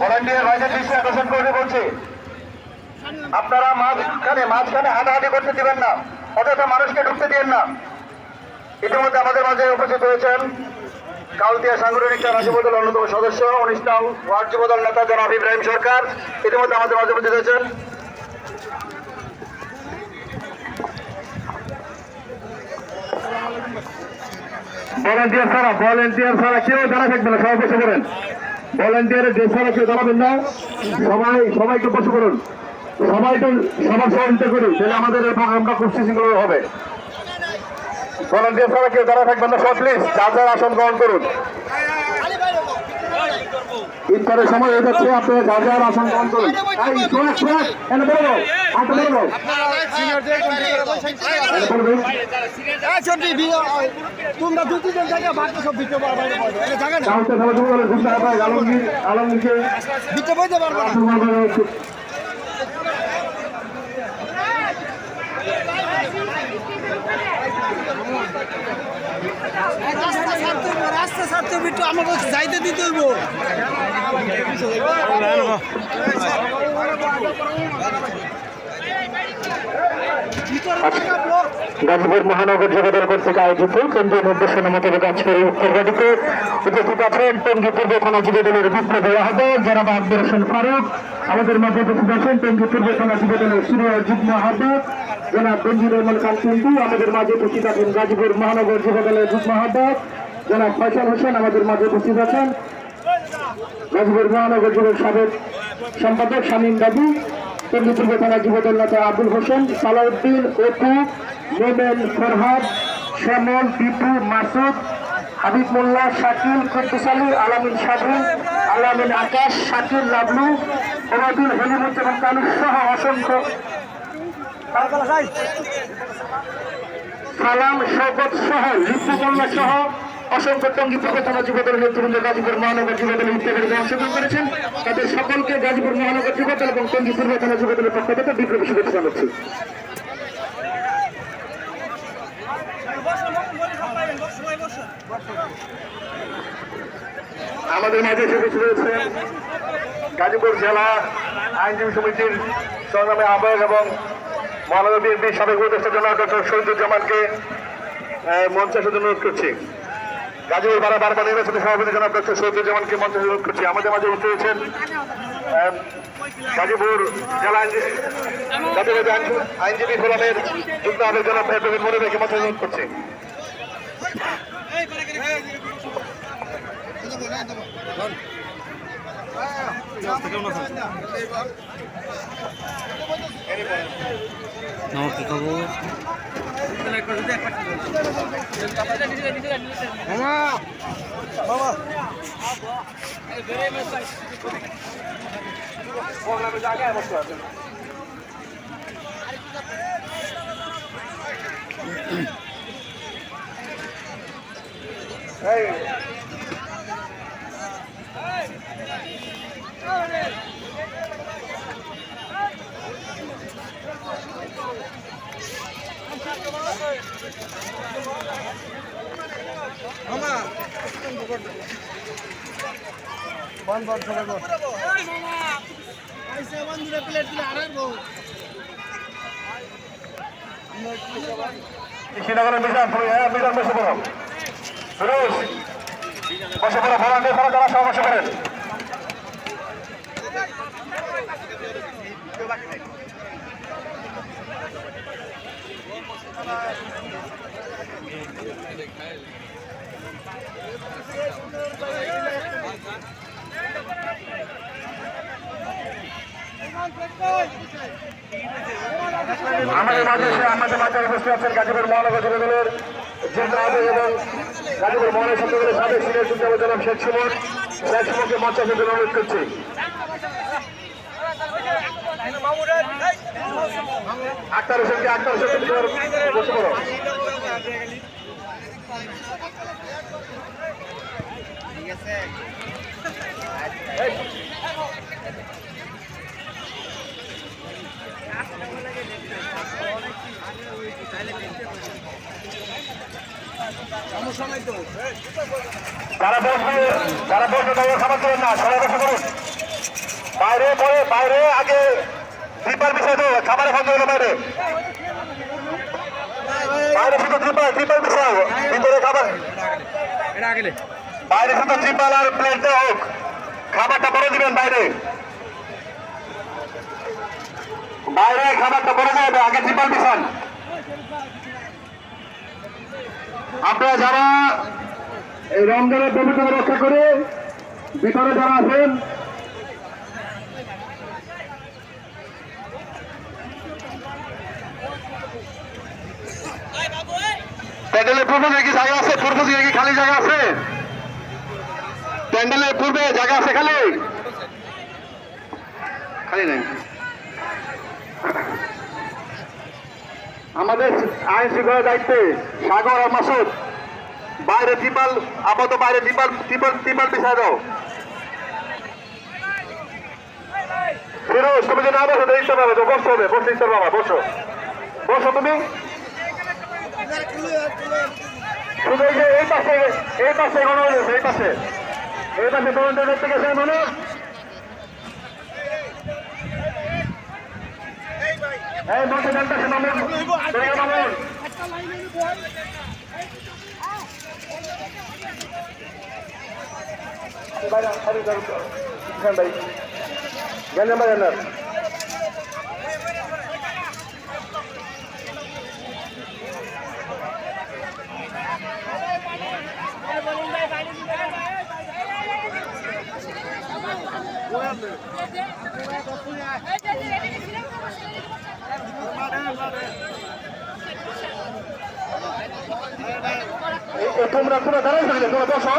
Volunteer ভাইদের দৃষ্টি আপনারা মাঝখানে মাঝখানে হাঁটাহাঁটি করতে দিবেন না, অযথা মানুষকে ঢুকতে দিবেন না। ইতিমধ্যে আমাদের মাঝে উপস্থিত হয়েছেন কালতিয়া সাংগঠনিক চার যুবদল অন্যতম সদস্য উনিশ ওয়ার্ড যুবদল নেতা জনাব ইব্রাহিম সরকার। ইতিমধ্যে আমাদের মাঝে উপস্থিত হয়েছেন। ভলেন্টিয়ার ছাড়া ভলেন্টিয়ার ছাড়া কেউ দাঁড়া থাকবে না, সবাই বসে পড়েন। ভলেন্টিয়ারের যে ছাড়া কেউ দাঁড়াবেন না, সবাই সবাইকে বসে পড়ুন। সবাইকে সবার সহযোগিতা করি তাহলে আমাদের আমরা খুব সুশৃঙ্খল হবে। ভলেন্টিয়ার ছাড়া কেউ দাঁড়া থাকবেন না সব প্লিজ যার যার আসন গ্রহণ করুন। ইফতারের সময় হয়ে যাচ্ছে আপনারা যার যার আসন গ্রহণ করুন হবে আলমগীর গাজীপুর মহানগর যোগাযোগ কর্তৃক আয়োজিত কেন্দ্রীয় নির্দেশনা মোতাবেক আজকের এই উত্তর গাড়িতে উপস্থিত আছেন টঙ্গী পূর্ব থানা যুবদলের বিপ্লবী আহ্বায়ক জনাব আব্দুর হোসেন ফারুক। আমাদের মধ্যে উপস্থিত আছেন টঙ্গী পূর্ব থানা যুবদলের সিনিয়র যুগ্ম আহ্বায়ক জনাব বঞ্জির রহমান খান পিন্টু আমাদের মাঝে উপস্থিত আছেন গাজীপুর মহানগর যুবদলের যুগ্ম আহ্বায়ক। জনাব ফয়সাল হোসেন আমাদের মাঝে উপস্থিত আছেন। গাজীপুর মহানগর যুবের সাবেক সম্পাদক শামীম বাবু টঙ্গী পূর্ব থানা যুবদল নেতা আবুল হোসেন, সালাউদ্দিন অপু, মোমেন ফরহাদ, শ্যামল, টিপু, মাসুদ, হাবিব মোল্লা, শাকিল কুদ্দুস আলী, আলামিন সাবরুল আলামিন আকাশ, শাকিল লাবলু ওবায়দুল হলিমুজ্জামান কালু সহ অসংখ্য সালাম শওকত সহ লিপু মোল্লা সহ অসংখ্য টঙ্গী পূর্ব থানা যুবদল নেতৃবৃন্দ গাজীপুর মহানগর যুবদল ইত্যাদি অংশগ্রহণ করেছেন। তাদের সকলকে গাজীপুর মহানগর যুবদল এবং টঙ্গী পূর্ব থানা যুবদলের পক্ষ থেকে বিপ্লবী শুভেচ্ছা জানাচ্ছি। আমাদের মাঝে এসে রয়েছে গাজীপুর জেলা আইনজীবী সমিতির সংগ্রামী আহ্বায়ক এবং মহানগর বিএনপির সাবেক উপদেষ্টা জনাব ডক্টর শহীদুজ্জামানকে আহ, মঞ্চে আসার জন্য অনুরোধ করছি গাজীপুর বারা বারবার নির্বাচনী সভাপতি জনাব ডক্টর শহীদুজ্জামানকে মঞ্চে অনুরোধ করছি আমাদের মাঝে উপস্থিত রয়েছেন গাজীপুর জেলা গাজীপুর আইনজীবী ফোরামের যুক্ত আবেগ জনাব অ্যাডভোকেট মনিরকে মঞ্চে অনুরোধ করছি আমার কি খবর শ্রীনগরের মিজান মিজান বসে পড়ো। ফিরোজ বসে পড়ো ভলান্টিয়ার ছাড়া যারা সব বসে পড়েন। আমাদের মাঝে আমাদের মাঝে উপস্থিত আছেন গাজীপুর মহানগর যুবদলের জেলা এবং গাজীপুর মহানগর যুবদলের সাবেক সিনিয়র যুদ্ধ জনাব শেখ সুমন। শেখ সুমনকে মঞ্চে জন্য অনুরোধ করছি। আক্তার হোসেনকে আক্তার হোসেনকে বসে পড়ো। যারা বসবে যারা বসবে তাদের খাবার দেবেন না, সবাই বসে করুন। বাইরে, পরে, বাইরে, আগে ত্রিপাল বিষয় তো, খাবারের খাদ্য হলো বাইরে। বাইরে শুধু ত্রিপাল ত্রিপাল বিষয় খাবার। বাইরে শুধু ত্রিপাল আর প্লেট দেওয়া হোক, খাবারটা পরে দিবেন বাইরে। বাইরে খাবারটা পরে যাবে, আগে ত্রিপাল বিছান। আপনারা যারা এই রমজানের পবিত্র রক্ষা করে ভিতরে যারা আছেন প্যান্ডেলের পূর্ব দিকে জায়গা আছে? পূর্ব দিকে খালি জায়গা আছে? প্যান্ডেলের পূর্বে জায়গা আছে খালি? খালি নাই। আমাদের আইন শৃঙ্খলা দায়িত্বে সাগর আর মাসুদ। বাইরে ত্রিপাল আপাতত বাইরে ত্রিপাল ত্রিপাল ত্রিপাল বিছায় দাও। ফিরোজ, তুমি যে না বসো দেখতে পাবে তো বসতে হবে বসতে ইচ্ছা বাবা, বসো। বসো তুমি। শুধু এই যে এই পাশে এই পাশে এগোনো হয়েছে, এই পাশে। এই পাশে তদন্ত করতে গেছে মানুষ। এই জানতেছে মামুন তোরা মামুন জ্ঞান নাম্বার তোমরা তোমরা দাঁড়াই থাকলে তোমরা বসো।